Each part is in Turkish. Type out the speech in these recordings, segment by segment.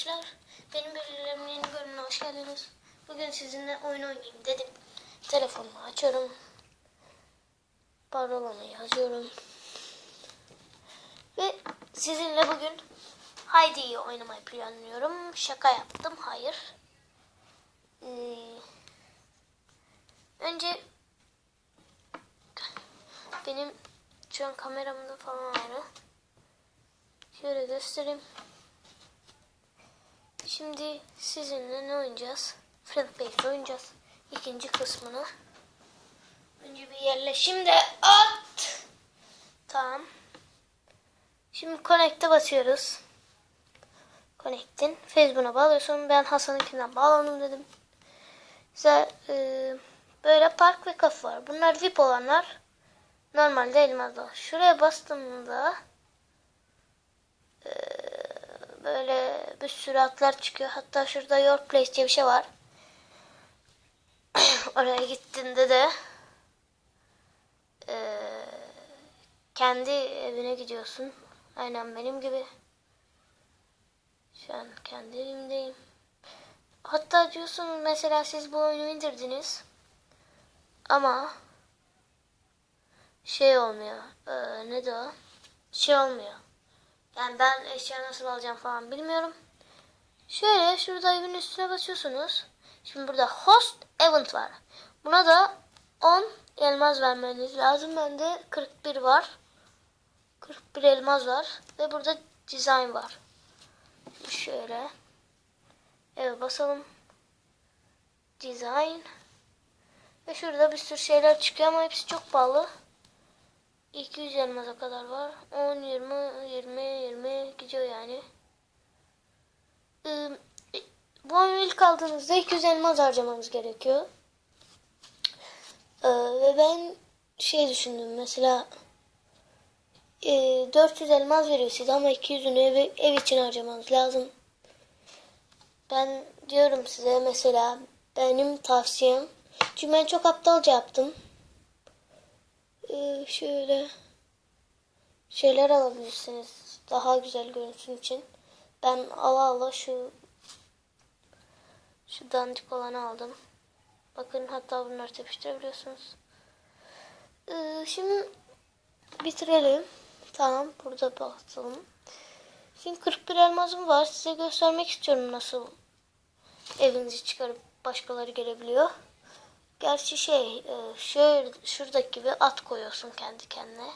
arkadaşlar. Benim belirlerimin yeni bölümüne hoş geldiniz. Bugün sizinle oyun oynayayım dedim. Telefonumu açıyorum. Parolamı yazıyorum. Ve sizinle bugün Heidi'yi oynamayı planlıyorum. Şaka yaptım. Hayır. Ee, önce benim şu an kameramda falan ayrı. Şöyle göstereyim. Şimdi sizinle ne oynayacağız? Friend Base oynayacağız. İkinci kısmını. Önce bir yerleşim de at. Tamam. Şimdi Connect'e basıyoruz. Connect'in. Facebook'a bağlıyorsun. Ben Hasan'ınkinden bağlandım dedim. Size e, böyle park ve kafe var. Bunlar VIP olanlar. Normalde elmazda. Şuraya bastığımda e, böyle bir sürü atlar çıkıyor. Hatta şurada Your Place diye bir şey var. Oraya gittiğinde de e, kendi evine gidiyorsun. Aynen benim gibi. Şu an kendi evimdeyim. Hatta diyorsun mesela siz bu oyunu indirdiniz. Ama şey olmuyor. Ee, ne de o? Şey olmuyor. Yani ben eşya nasıl alacağım falan bilmiyorum. Şöyle şurada evin üstüne basıyorsunuz. Şimdi burada host event var. Buna da 10 elmas vermeniz lazım. Bende 41 var. 41 elmas var. Ve burada design var. Şöyle. Evet basalım. Design. Ve şurada bir sürü şeyler çıkıyor ama hepsi çok pahalı. 200 elmasa kadar var. 10, 20, 20, 20 gidiyor yani. Ee, bu oyunu ilk aldığınızda 200 elmas harcamanız gerekiyor. Ee, ve ben şey düşündüm mesela e, 400 elmas veriyor size ama 200'ünü ev, ev için harcamanız lazım. Ben diyorum size mesela benim tavsiyem çünkü ben çok aptalca yaptım. Ee, şöyle şeyler alabilirsiniz daha güzel görünsün için. Ben ala ala şu şu dandik olanı aldım. Bakın hatta bunları tepiştirebiliyorsunuz. Ee, şimdi bitirelim. Tamam burada bakalım. Şimdi 41 elmasım var. Size göstermek istiyorum nasıl evinizi çıkarıp başkaları gelebiliyor. Gerçi şey e, şöyle şuradaki gibi at koyuyorsun kendi kendine.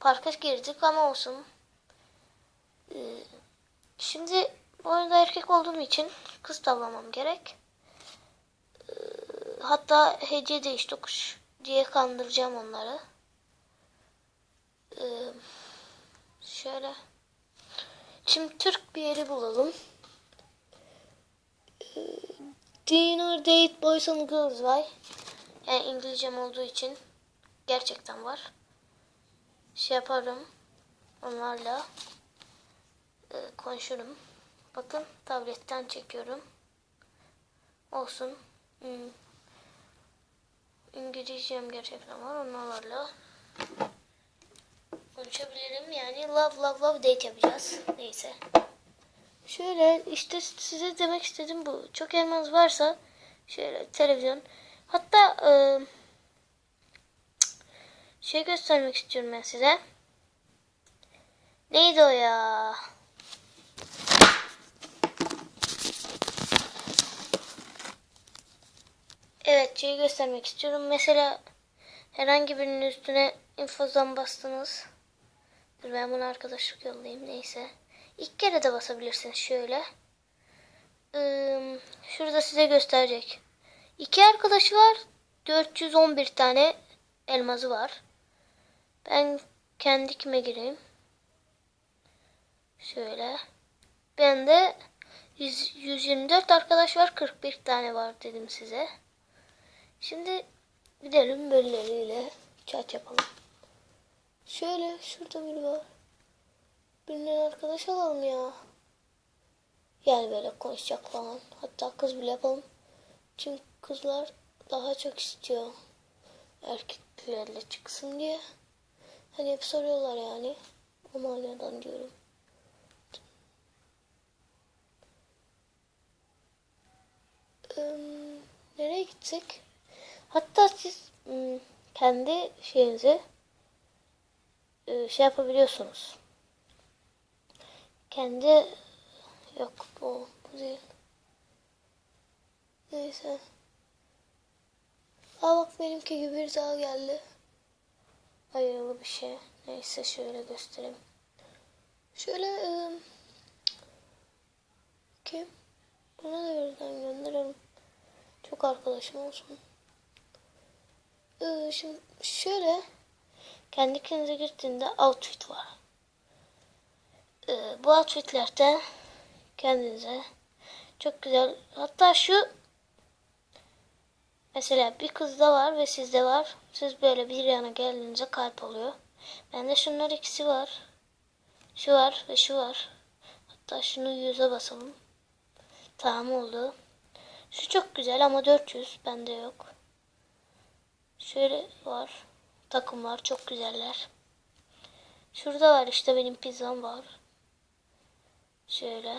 Parka girdik ama olsun. Ee, Şimdi oyunda erkek olduğum için kız tavlamam gerek. Ee, Hatta hece değiş tokuş diye kandıracağım onları. Şöyle. Şimdi Türk bir yeri bulalım. Dinner Date Boys and Girls var. Yani İngilizcem olduğu için gerçekten var. Şey yaparım. Onlarla e, konuşurum. Bakın tabletten çekiyorum. Olsun. Hmm. İngilizcem gerçekten var. Onlarla konuşabilirim. Yani love love love date yapacağız. Neyse. Şöyle işte size demek istedim bu. Çok elmas varsa şöyle televizyon. Hatta e, şey göstermek istiyorum ben size. Neydi o ya? Evet şeyi göstermek istiyorum. Mesela herhangi birinin üstüne infozdan bastınız. Dur ben bunu arkadaşlık yollayayım neyse. İlk kere de basabilirsiniz şöyle. Şurada size gösterecek. İki arkadaşı var. 411 tane elması var. Ben kendi kime gireyim. Şöyle. Ben de 100, 124 arkadaş var. 41 tane var dedim size. Şimdi gidelim birileriyle chat yapalım. Şöyle şurada biri var. Birinden arkadaş alalım ya. Yani böyle konuşacak falan. Hatta kız bile yapalım. Çünkü kızlar daha çok istiyor. Erkeklerle çıksın diye. Hani hep soruyorlar yani. O manadan diyorum. nereye gitsek? Hatta siz ım, kendi şeyinizi e, şey yapabiliyorsunuz. Kendi yok bu, bu değil. Neyse. Aa bak benimki gibi bir daha geldi. Hayırlı bir şey. Neyse şöyle göstereyim. Şöyle ım, kim? Buna da birden gönderelim. Çok arkadaşım olsun. Ee, şimdi şöyle kendi kendinize girdiğinde outfit var. Ee, bu outfitlerde kendinize çok güzel hatta şu mesela bir kızda var ve sizde var. Siz böyle bir yana geldiğinizde kalp oluyor. Bende şunlar ikisi var. Şu var ve şu var. Hatta şunu yüze basalım. Tamam oldu. Şu çok güzel ama 400 bende yok. Şöyle var. Takım var çok güzeller. Şurada var işte benim pizzam var. Şöyle.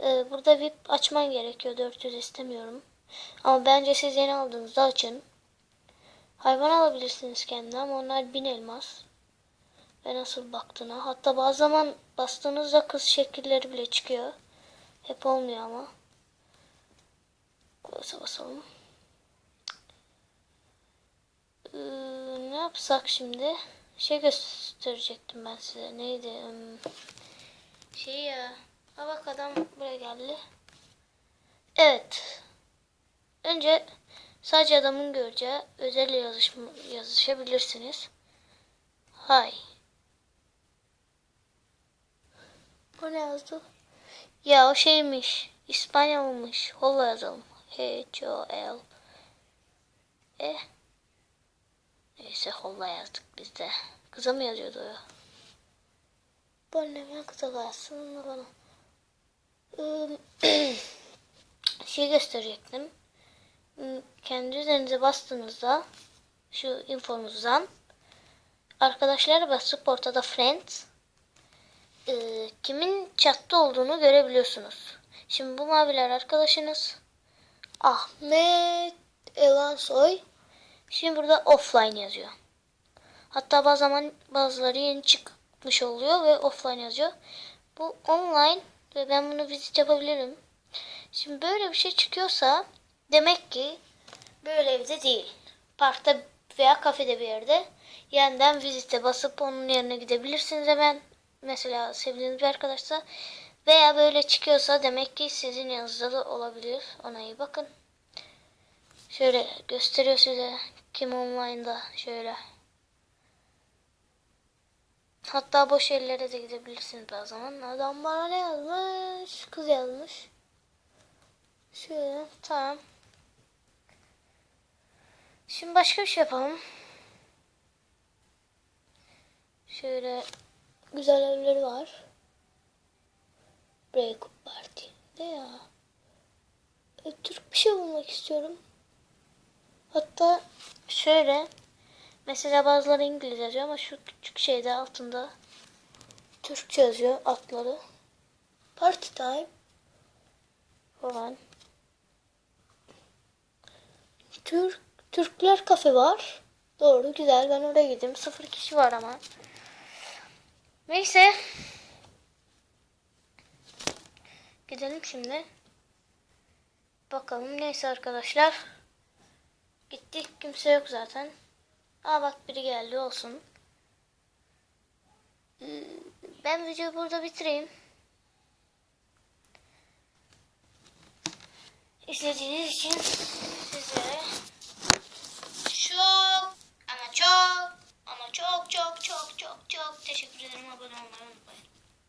Ee, burada VIP açman gerekiyor. 400 istemiyorum. Ama bence siz yeni aldığınızda açın. Hayvan alabilirsiniz kendine ama onlar bin elmas. Ve nasıl baktığına. Hatta bazı zaman bastığınızda kız şekilleri bile çıkıyor. Hep olmuyor ama. Koysa basalım. Ee, ne yapsak şimdi? Şey gösterecektim ben size. Neydi? Hmm, Şey ya. Ha bak adam buraya geldi. Evet. Önce sadece adamın göreceği özel yazışma, yazışabilirsiniz. Hay. O ne yazdı? Ya o şeymiş. İspanyolmuş. Holla yazalım. H-O-L. E. Neyse holla yazdık biz de. Kıza mı yazıyordu o? Bu annemden kıza kalsın bana. Şey gösterecektim. Hmm, Kendi üzerinize bastığınızda şu infonuzdan arkadaşlara basıp ortada friends kimin chatta olduğunu görebiliyorsunuz. Şimdi bu maviler arkadaşınız Ahmet Elansoy. Şimdi burada offline yazıyor. Hatta bazı zaman bazıları yeni çıkmış oluyor ve offline yazıyor. Bu online ve ben bunu visit yapabilirim. Şimdi böyle bir şey çıkıyorsa demek ki böyle evde değil. Parkta veya kafede bir yerde yeniden vizite basıp onun yerine gidebilirsiniz hemen. Mesela sevdiğiniz bir arkadaşsa veya böyle çıkıyorsa demek ki sizin yanınızda da olabilir. Ona iyi bakın. Şöyle gösteriyor size kim online'da şöyle. Hatta boş yerlere de gidebilirsiniz zaman. Adam bana ne yazmış? Kız yazmış. Şöyle tamam. Şimdi başka bir şey yapalım. Şöyle güzel evleri var. Break up party. Ne ya? E, Türk bir şey bulmak istiyorum. Hatta şöyle mesela bazıları İngiliz yazıyor ama şu küçük şeyde altında Türkçe yazıyor altları. Party time falan. Türk Türkler kafe var. Doğru güzel ben oraya gideyim. Sıfır kişi var ama. Neyse. Gidelim şimdi. Bakalım neyse arkadaşlar. Gittik kimse yok zaten. Aa bak biri geldi olsun. Hmm, ben videoyu burada bitireyim. İzlediğiniz için sizlere çok ama çok ama çok çok çok çok çok teşekkür ederim abone olmayı unutmayın.